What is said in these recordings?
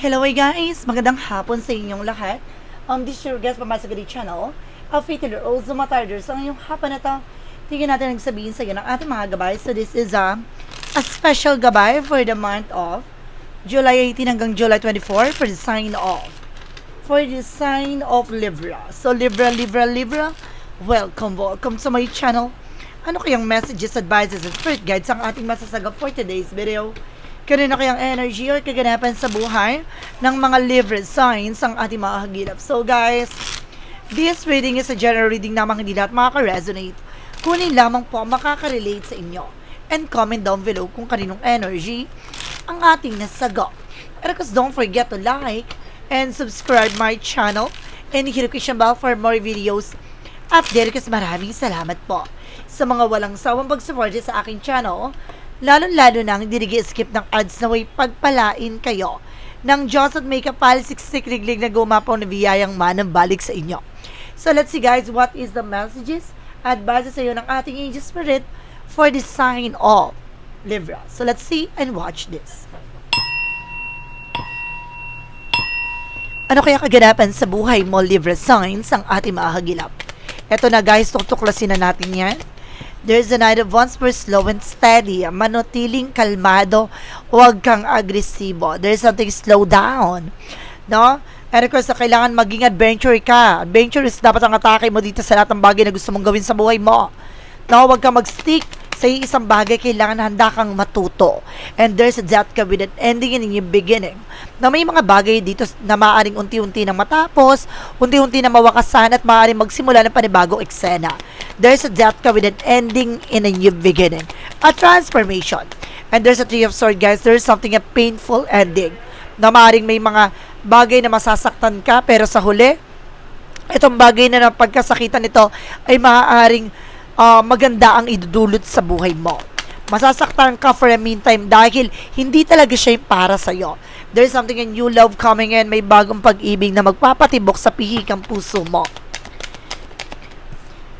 Hello guys! Magandang hapon sa inyong lahat. Um, this is your guest from Masagadi Channel. A fatal also matarders. Sa ngayong hapon na to, tingnan natin ang sabihin sa ng ating mga gabay. So this is a, a special gabay for the month of July 18 hanggang July 24 for the sign of for the sign of Libra. So Libra, Libra, Libra, welcome, welcome to my channel. Ano kayang messages, advices, and spirit guides ang ating masasagap for today's video? Kanina kayang energy or kaganapan sa buhay ng mga Libra signs ang ating mga hagilap. So guys, this reading is a general reading namang hindi lahat makaka-resonate. Kunin lamang po makaka-relate sa inyo. And comment down below kung kaninong energy ang ating nasagot. And of course, don't forget to like and subscribe my channel and hit the notification bell for more videos update kasi maraming salamat po sa mga walang sawang pag-support sa aking channel lalong-lalo nang hindi skip ng ads na way pagpalain kayo ng Diyos at may kapal siksik liglig na gumapaw na biyayang manang balik sa inyo. So let's see guys, what is the messages at base sa iyo ng ating angel spirit for the sign of Libra. So let's see and watch this. Ano kaya kaganapan sa buhay mo, Libra signs, ang ating mahagilap? Eto na guys, tutuklasin na natin yan. There's a night of once for slow and steady. Manutiling kalmado. Huwag kang agresibo. There's something slow down. No? And of course, na kailangan maging adventure ka. Adventure is dapat ang atake mo dito sa lahat ng bagay na gusto mong gawin sa buhay mo. No? Huwag kang mag-stick sa isang bagay, kailangan handa kang matuto. And there's that an ending and new beginning. Na may mga bagay dito na maaaring unti-unti nang matapos, unti-unti na mawakasan at maaaring magsimula ng panibagong eksena. There's a with an ending and a new beginning. A transformation. And there's a three of swords, guys. There's something a painful ending. Na maaaring may mga bagay na masasaktan ka, pero sa huli, itong bagay na napagkasakitan nito ay maaaring uh, maganda ang idudulot sa buhay mo. Masasaktan ka for a meantime dahil hindi talaga siya yung para sa'yo. There's something a new love coming in, may bagong pag-ibig na magpapatibok sa pihikang puso mo.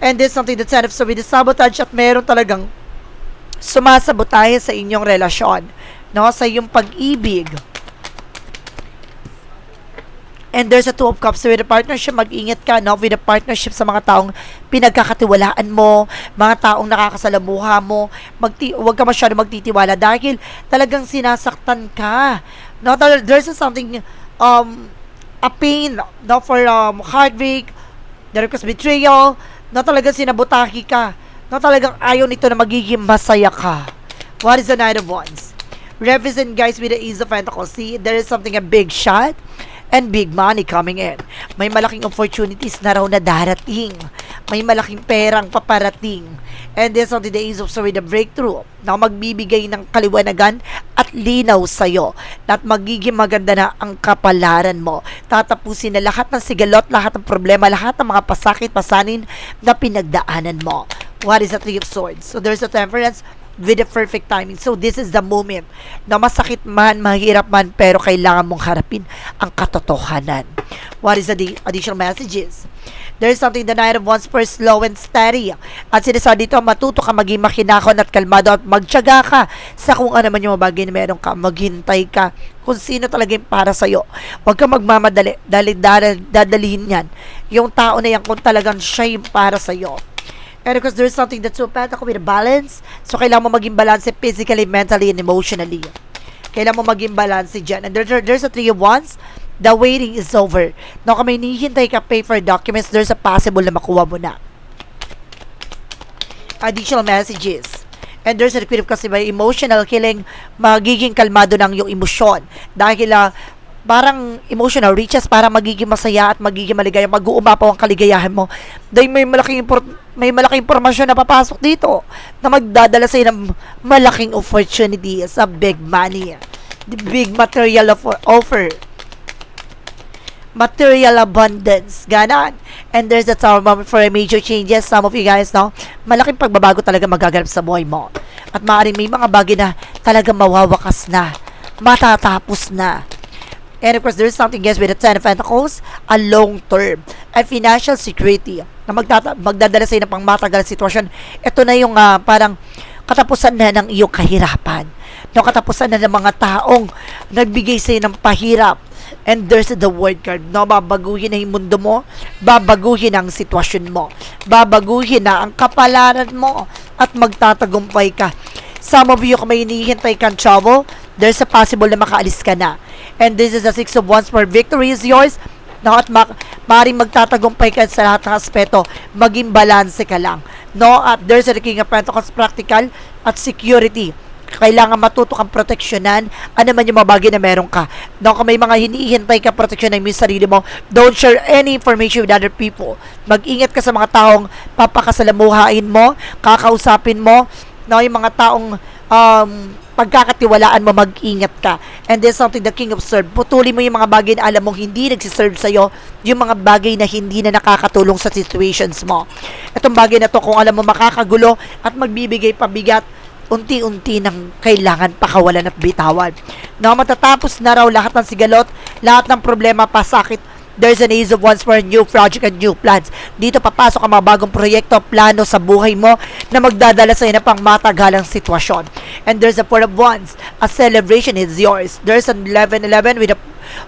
And there's something that's kind of so with sabotage at meron talagang sumasabotahe sa inyong relasyon, no? Sa iyong pag-ibig. And there's a two of cups with a partnership. Mag-ingat ka, no? With a partnership sa mga taong pinagkakatiwalaan mo, mga taong nakakasalamuha mo. Magti huwag ka masyado magtitiwala dahil talagang sinasaktan ka. No? There's something, um, a pain, no? For um, heartbreak, there is betrayal, no? Talagang sinabutahi ka. No? Talagang ayaw nito na magiging masaya ka. What is the Knight of Wands? Represent guys with the Ace of Pentacles. See, there is something a big shot and big money coming in. May malaking opportunities na raw na darating. May malaking perang paparating. And this on the days of sorry, the breakthrough na magbibigay ng kaliwanagan at linaw sa'yo at magiging maganda na ang kapalaran mo. Tatapusin na lahat ng sigalot, lahat ng problema, lahat ng mga pasakit, pasanin na pinagdaanan mo. What is the Three of Swords? So there's a temperance, with the perfect timing. So this is the moment na masakit man, mahirap man, pero kailangan mong harapin ang katotohanan. What is the additional messages? There's something the Night of Wands for slow and steady. At sinasabi dito, matuto ka maging makinakon at kalmado at magtyaga ka sa kung ano man yung bagay na meron ka. Maghintay ka kung sino talaga yung para sa'yo. Huwag ka magmamadali dahil dadalihin yan. Yung tao na yan kung talagang siya yung para sa'yo. And of course, there's something that's so pentacle with a balance. So, kailangan mo maging balance physically, mentally, and emotionally. Kailangan mo maging balance dyan. And there, there's a three of wands. The waiting is over. No, kung may hinihintay ka pay for documents, there's a possible na makuha mo na. Additional messages. And there's a of kasi by emotional killing, magiging kalmado ng yung emosyon. Dahil uh, parang emotional reaches para magiging masaya at magiging maligaya, mag-uumapaw ang kaligayahan mo. Dahil may malaking may malaking impormasyon na papasok dito na magdadala sa ng malaking opportunity sa big money. The big material offer. offer. Material abundance. Ganon. And there's a time moment for major changes. Some of you guys, no? Malaking pagbabago talaga magaganap sa buhay mo. At maaaring may mga bagay na talaga mawawakas na. Matatapos na And of course, there's something guys with the Ten of Pentacles, a long term, a financial security na magdata- magdadala sa iyo ng pangmatagal sitwasyon. Ito na yung uh, parang katapusan na ng iyong kahirapan. No, katapusan na ng mga taong nagbigay sa iyo ng pahirap And there's the word card, no? Babaguhin na yung mundo mo, babaguhin ang sitwasyon mo, babaguhin na ang kapalaran mo, at magtatagumpay ka. Some of you, kung may hinihintay kang trouble, there's a possible na makaalis ka na. And this is the Six of Wands for victory is yours. No, at ma- maaaring magtatagumpay ka sa lahat ng aspeto. Maging balanse ka lang. No, at there's a King of Pentacles practical at security kailangan matuto kang proteksyonan ano man yung mga bagay na meron ka. No, kung may mga hinihintay ka proteksyonan mo yung sarili mo, don't share any information with other people. Mag-ingat ka sa mga taong papakasalamuhain mo, kakausapin mo, no, yung mga taong um, pagkakatiwalaan mo, mag-ingat ka. And there's something the King of Serve. Putuli mo yung mga bagay na alam mong hindi nagsiserve sa'yo, yung mga bagay na hindi na nakakatulong sa situations mo. Itong bagay na to, kung alam mo makakagulo at magbibigay pabigat, unti-unti nang kailangan pakawalan at bitawan. Na matatapos na raw lahat ng sigalot, lahat ng problema, pasakit, there's an ace of for a new project and new plans. Dito papasok ang mga bagong proyekto, plano sa buhay mo na magdadala sa na pang matagalang sitwasyon. And there's a four of wands, a celebration is yours. There's an 11-11 with a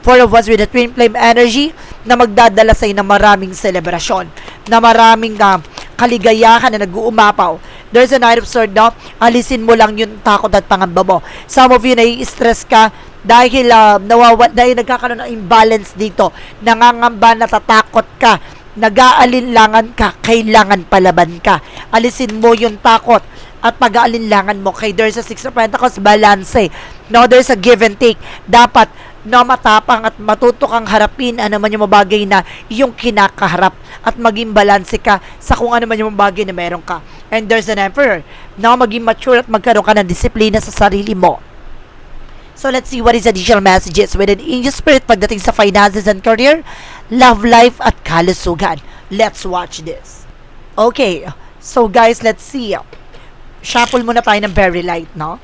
four of wands with a twin flame energy na magdadala sa ng maraming selebrasyon, na maraming uh, kaligayahan na nag-uumapaw. There's a night of sword no? alisin mo lang yung takot at pangamba mo. Some of you nai-stress ka dahil uh, nawawa, dahil nagkakaroon ng imbalance dito. Nangangamba, natatakot ka, nag-aalinlangan ka, kailangan palaban ka. Alisin mo yung takot at pag-aalinlangan mo. Kay there's a six of pentacles balance no there's a give and take. Dapat no matapang at matuto kang harapin ano man yung bagay na yung kinakaharap at maging balanse ka sa kung ano man yung bagay na meron ka. And there's an emperor. No maging mature at magkaroon ka ng disiplina sa sarili mo So let's see what is the additional messages with an angel spirit pagdating sa finances and career, love life at kalusugan. Let's watch this. Okay, so guys, let's see. Shuffle muna tayo ng very light, no?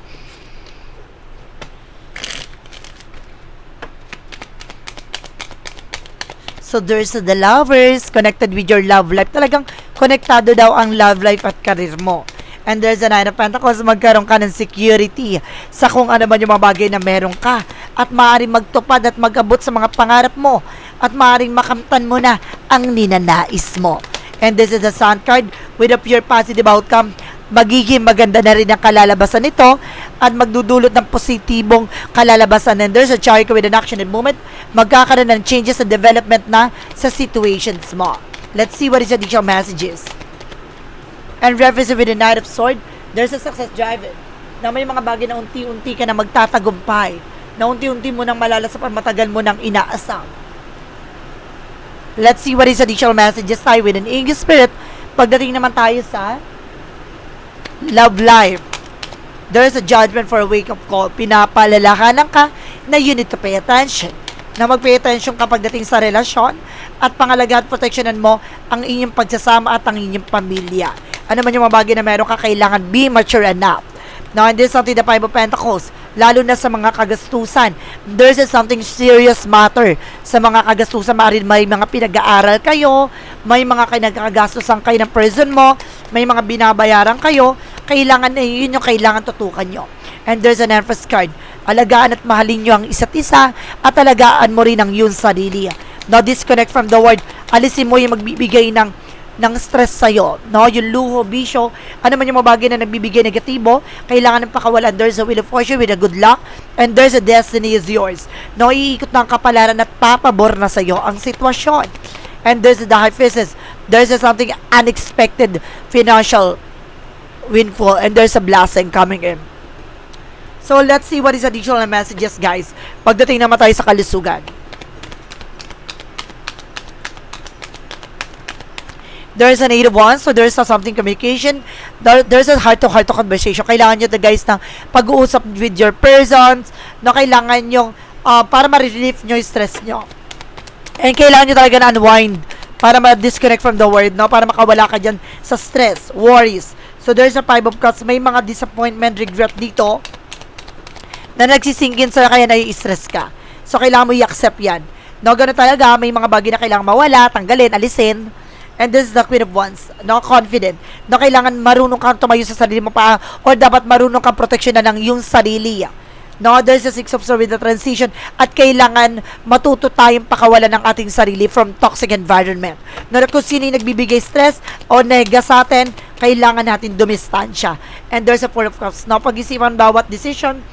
So there's the lovers connected with your love life. Talagang konektado daw ang love life at career mo. And there's a Nine of Pentacles, magkaroon ka ng security sa kung ano man yung mga bagay na meron ka. At maaaring magtupad at magabot sa mga pangarap mo. At maaaring makamtan mo na ang ninanais mo. And this is the Sun card with a pure positive outcome. Magiging maganda na rin ang kalalabasan nito at magdudulot ng positibong kalalabasan. And there's a chariot with an action and movement. Magkakaroon ng changes and development na sa situations mo. Let's see what is the additional messages. And reference with the Knight of Sword, there's a success driver na may mga bagay na unti-unti ka na magtatagumpay, na unti-unti mo nang malalasap at matagal mo nang inaasam. Let's see what is additional messages tayo with an English spirit. Pagdating naman tayo sa love life. There's a judgment for a wake-up call. Pinapalalahanan ka na you need to pay attention. Na mag-pay attention ka pagdating sa relasyon at pangalaga at proteksyonan mo ang inyong pagsasama at ang inyong pamilya. Ano man yung mga bagay na meron ka, kailangan be mature enough. Now, and this is something the Five of Pentacles, lalo na sa mga kagastusan. There's something serious matter sa mga kagastusan. Maaaring may mga pinag-aaral kayo, may mga kinagkagastusan kayo ng person mo, may mga binabayaran kayo, kailangan yun yung kailangan tutukan nyo. And there's an emphasis card. Alagaan at mahalin nyo ang isa't isa at alagaan mo rin ang yun sarili. Now, disconnect from the word. Alisin mo yung magbibigay ng ng stress sa'yo, no? Yung luho, bisyo, ano man yung mga bagay na nagbibigay negatibo, kailangan ng pakawalan. There's a will of fortune with a good luck, and there's a destiny is yours. No, iikot na ang kapalaran at papabor na sa'yo ang sitwasyon. And there's the high physics. There's a something unexpected financial windfall, and there's a blessing coming in. So, let's see what is additional messages, guys. Pagdating naman tayo sa kalusugan. There's an eight of wands, so there's a something communication, there, there's a heart-to-heart -heart conversation. Kailangan nyo the guys ng pag-uusap with your persons, na kailangan nyo, uh, para ma-relieve nyo yung stress nyo. And kailangan nyo talaga na unwind para ma-disconnect from the world, no? Para makawala ka dyan sa stress, worries. So there's a five of cups, may mga disappointment, regret dito, na nagsisingin sa'yo kaya nai-stress ka. So kailangan mo i-accept yan. No, ganun talaga, may mga bagay na kailangan mawala, tanggalin, alisin, And this is the Queen of Wands. No, confident. No, kailangan marunong kang tumayo sa sarili mo pa or dapat marunong kang proteksyonan ng yung sarili. No, there's a six of swords with the transition at kailangan matuto tayong pakawalan ng ating sarili from toxic environment. No, kung sino yung nagbibigay stress o nega sa atin, kailangan natin dumistansya. And there's a four of cups. No, pag-isipan bawat decision,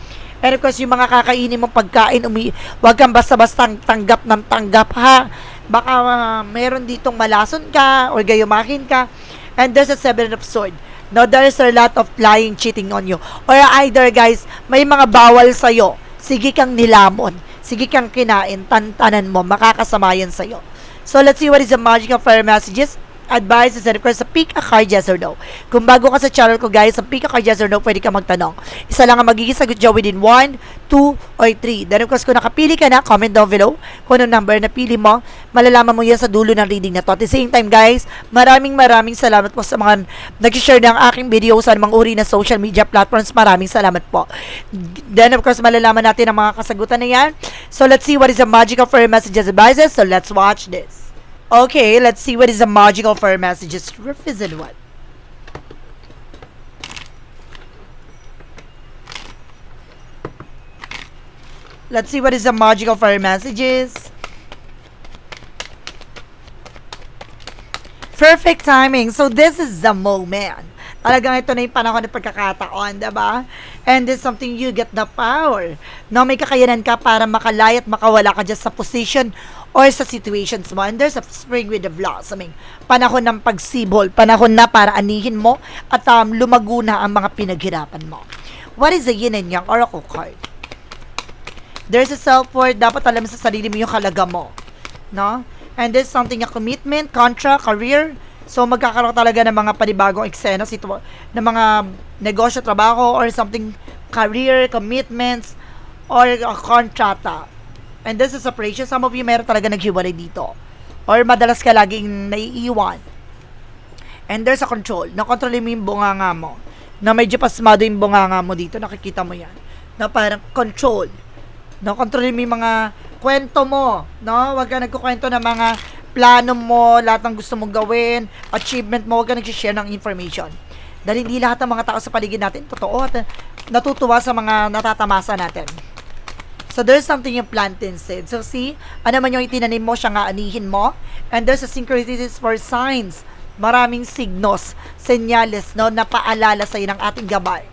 And of course, yung mga kakainin mong pagkain, umi wag kang basta-basta tanggap ng tanggap, ha? Baka uh, meron ditong malason ka or gayumakin ka. And there's a seven of sword. No, there's a lot of lying, cheating on you. Or either, guys, may mga bawal sa'yo. Sige kang nilamon. Sige kang kinain. Tantanan mo. Makakasama yan sa'yo. So, let's see what is the magical fire messages advices and of course, pick a card yes or no. Kung bago ka sa channel ko guys, sa pick a card yes or no, pwede ka magtanong. Isa lang ang magiging sagot dyan within 1, 2, or 3. Then of course, kung nakapili ka na, comment down below kung anong number na pili mo. Malalaman mo yan sa dulo ng reading na to. At the same time guys, maraming maraming salamat po sa mga nag-share ng aking video sa mga uri na social media platforms. Maraming salamat po. Then of course, malalaman natin ang mga kasagutan na yan. So let's see what is the magical fairy messages advices. So let's watch this. Okay, let's see what is the magical fire messages represent what. Let's see what is the magical fire messages. Perfect timing. So this is the moment. Talagang ito na yung panahon ng pagkakataon, diba? And this something you get the power. No, may kakayanan ka para makalaya at makawala ka dyan sa position or sa situations mo. And there's a spring with the blossoming. Panahon ng pagsibol. Panahon na para anihin mo at um, lumago na ang mga pinaghirapan mo. What is the yin and yang oracle card? There's a self-worth. Dapat alam sa sarili mo yung halaga mo. No? And there's something a commitment, contract, career. So, magkakaroon talaga ng mga panibagong eksena, situ- ng mga negosyo, trabaho, or something, career, commitments, or a kontrata. And this is separation. Some of you meron talaga naghiwalay dito. Or madalas ka laging naiiwan. And there's a control. Nakontrolin mo yung bunganga mo. Na medyo pasmado yung bunganga mo dito. Nakikita mo yan. Na parang control. Nakontrolin mo yung mga kwento mo. No? Huwag ka nagkukwento ng mga plano mo, lahat ng gusto mong gawin, achievement mo, huwag ka nag-share ng information. Dahil hindi lahat ng mga tao sa paligid natin totoo at natutuwa sa mga natatamasa natin. So, there's something yung plant instead. So, see, ano man yung itinanim mo, siya nga anihin mo. And there's a synchronicities for signs. Maraming signos, senyales, no, na paalala sa'yo ng ating gabay.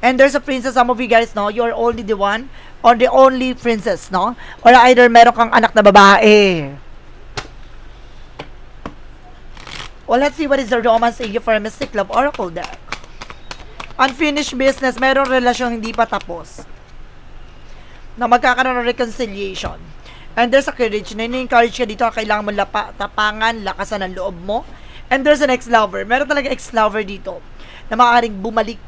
And there's a princess, some of you guys know, you're only the one or the only princess, no? Or either meron kang anak na babae. Well, let's see what is the romance age for a Mystic Love Oracle deck. Unfinished business, meron relasyon hindi pa tapos. Na magkakaroon ng reconciliation. And there's a courage na ini-encourage ka dito, kailangan mo lapa, tapangan, lakasan ang loob mo. And there's an ex-lover. Meron talaga ex-lover dito na maaaring bumalik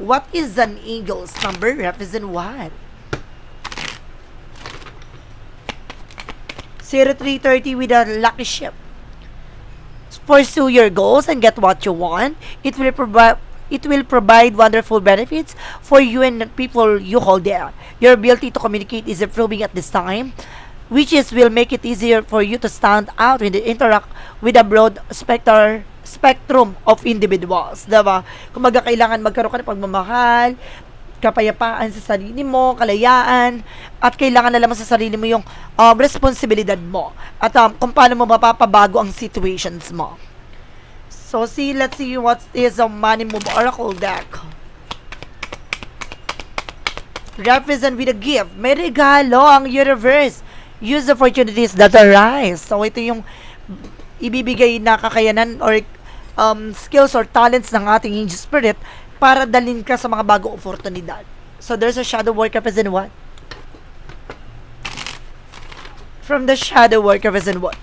What is an eagle's number? Represent what? 0330 with a lucky ship. Pursue your goals and get what you want. It will provide it will provide wonderful benefits for you and the people you hold there. Your ability to communicate is improving at this time, which is will make it easier for you to stand out you interact with a broad spectrum spectrum of individuals, diba? Kung kailangan magkaroon ka ng pagmamahal, kapayapaan sa sarili mo, kalayaan, at kailangan alam mo sa sarili mo yung um, responsibilidad mo at um, kung paano mo mapapabago ang situations mo. So, see, let's see what is a money move oracle deck. Represent with a gift. May regalo ang universe. Use opportunities that arise. So, ito yung ibibigay na kakayanan or um, skills or talents ng ating angel spirit para dalhin ka sa mga bagong oportunidad. So there's a shadow work represent what? From the shadow work represent what?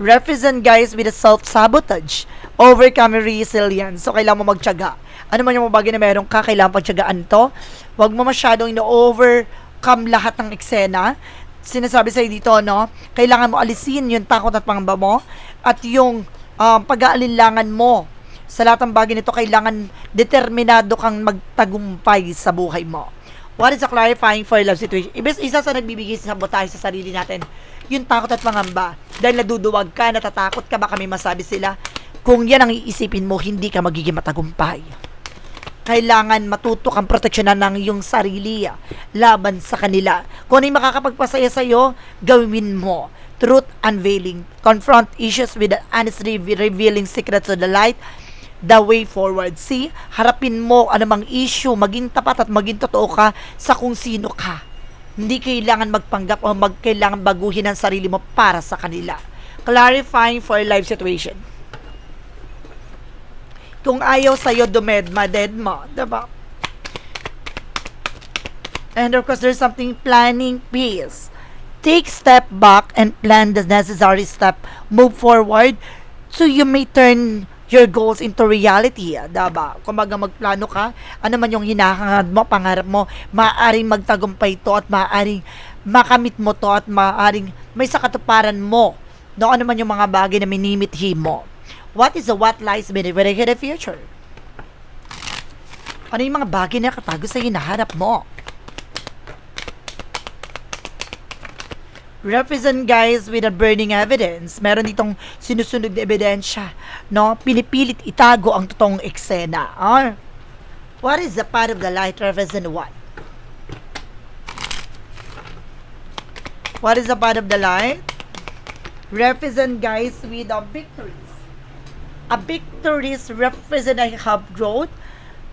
Represent guys with a self-sabotage. Overcome resilience. So kailangan mo magtiyaga. Ano man yung mga bagay na meron ka, kailangan pagtiyagaan to. Huwag mo masyadong ina-overcome lahat ng eksena sinasabi sa'yo dito, no? Kailangan mo alisin yung takot at pangamba mo at yung um, pag-aalinlangan mo sa lahat ng bagay nito, kailangan determinado kang magtagumpay sa buhay mo. What is a clarifying for love situation? Ibig isa sa nagbibigay sa sabotahe sa sarili natin, yung takot at pangamba. Dahil naduduwag ka, natatakot ka, baka may masabi sila. Kung yan ang iisipin mo, hindi ka magiging matagumpay. Kailangan matuto kang proteksyonan ng iyong sarili ah, laban sa kanila. Kung ano yung makakapagpasaya sa'yo, gawin mo. Truth unveiling. Confront issues with honestly revealing secrets of the light the way forward. See, harapin mo anumang issue, maging tapat at maging totoo ka sa kung sino ka. Hindi kailangan magpanggap o mag kailangan baguhin ang sarili mo para sa kanila. Clarifying for life situation. Kung ayaw sa'yo dumedma, dead mo. Diba? And of course, there's something planning peace. Take step back and plan the necessary step. Move forward so you may turn your goals into reality. Diba? Kung baga magplano ka, ano man yung hinahangad mo, pangarap mo, maaaring magtagumpay to at maaaring makamit mo to at maaaring may sakatuparan mo. No, ano man yung mga bagay na minimithi mo. What is the what lies beneath the future? Ano yung mga bagay na katago sa hinaharap mo? represent guys with a burning evidence. Meron ditong sinusunod na ebidensya, no? Pinipilit itago ang totoong eksena. Ah, what is the part of the light represent what? What is the part of the light? Represent guys with a victories. A victories represent a hub growth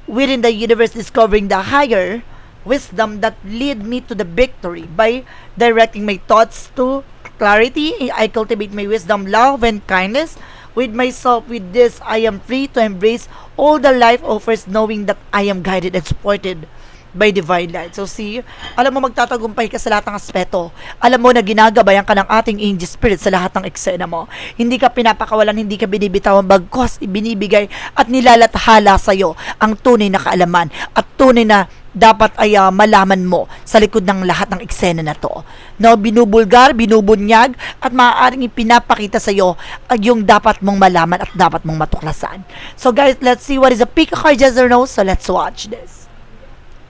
within the universe discovering the higher wisdom that lead me to the victory by directing my thoughts to clarity. I cultivate my wisdom, love, and kindness with myself. With this, I am free to embrace all the life offers, knowing that I am guided and supported by divine light. So see, alam mo magtatagumpay ka sa lahat ng aspeto. Alam mo na ginagabayan ka ng ating angel spirit sa lahat ng eksena mo. Hindi ka pinapakawalan, hindi ka binibitawan, bagkos ibinibigay at nilalathala sa iyo ang tunay na kaalaman at tunay na dapat ay ah, malaman mo sa likod ng lahat ng eksena na to. No, binubulgar, binubunyag at maaaring ipinapakita sa iyo ang yung dapat mong malaman at dapat mong matuklasan. So guys, let's see what is a pick a card yes or no. So let's watch this.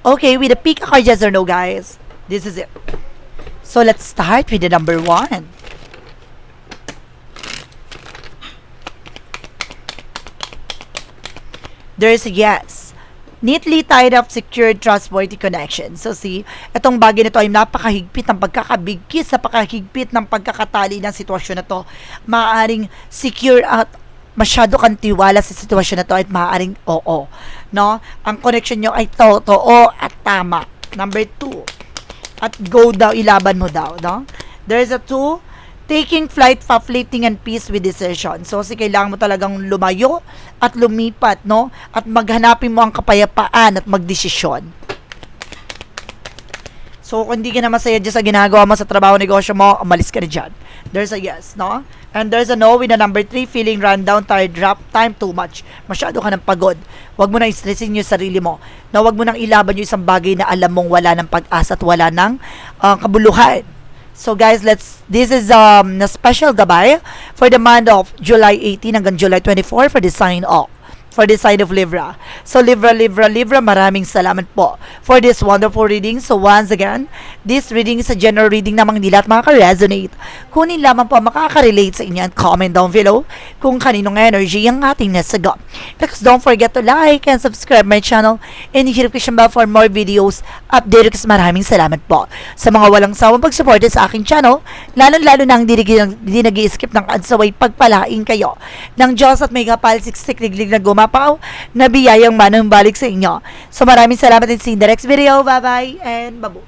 Okay, with the pick a card yes or no, guys. This is it. So let's start with the number one. There's a yes. Neatly tied up, secured, trustworthy connection. So see, itong bagay na to ay napakahigpit ng pagkakabigkis, napakahigpit ng pagkakatali ng sitwasyon na to. Maaaring secure at masyado kang tiwala sa sitwasyon na to at maaaring oo. No? Ang connection nyo ay totoo at tama. Number two. At go daw, ilaban mo daw. No? There's a two. Taking flight, uplifting, and peace with decision. So, si kailangan mo talagang lumayo at lumipat, no? At maghanapin mo ang kapayapaan at magdesisyon. So, kung hindi ka na masaya dyan sa ginagawa mo sa trabaho, negosyo mo, umalis ka na dyan. There's a yes, no? And there's a no with a number 3, feeling run down, tired, drop, time too much. Masyado ka ng pagod. Huwag mo na stressin yung sarili mo. Na huwag mo nang ilaban yung isang bagay na alam mong wala ng pag-asa at wala ng uh, kabuluhan. So guys, let's this is um na special gabay for the month of July 18 hanggang July 24 for the sign off for the sign of Libra. So Libra, Libra, Libra, maraming salamat po for this wonderful reading. So once again, this reading is a general reading namang hindi lahat makaka-resonate. Kunin lamang po makaka-relate sa inyo and comment down below kung kaninong energy ang ating nasagot. Because don't forget to like and subscribe my channel and hit the notification bell for more videos update kasi maraming salamat po sa mga walang sawang pagsuporta sa aking channel lalo-lalo na ang di, di nag skip ng adsaway pagpalain kayo ng Diyos at may kapal siksik liglig na gumapaw na biyayang manang balik sa inyo. So maraming salamat din sa next video. Bye-bye and babush!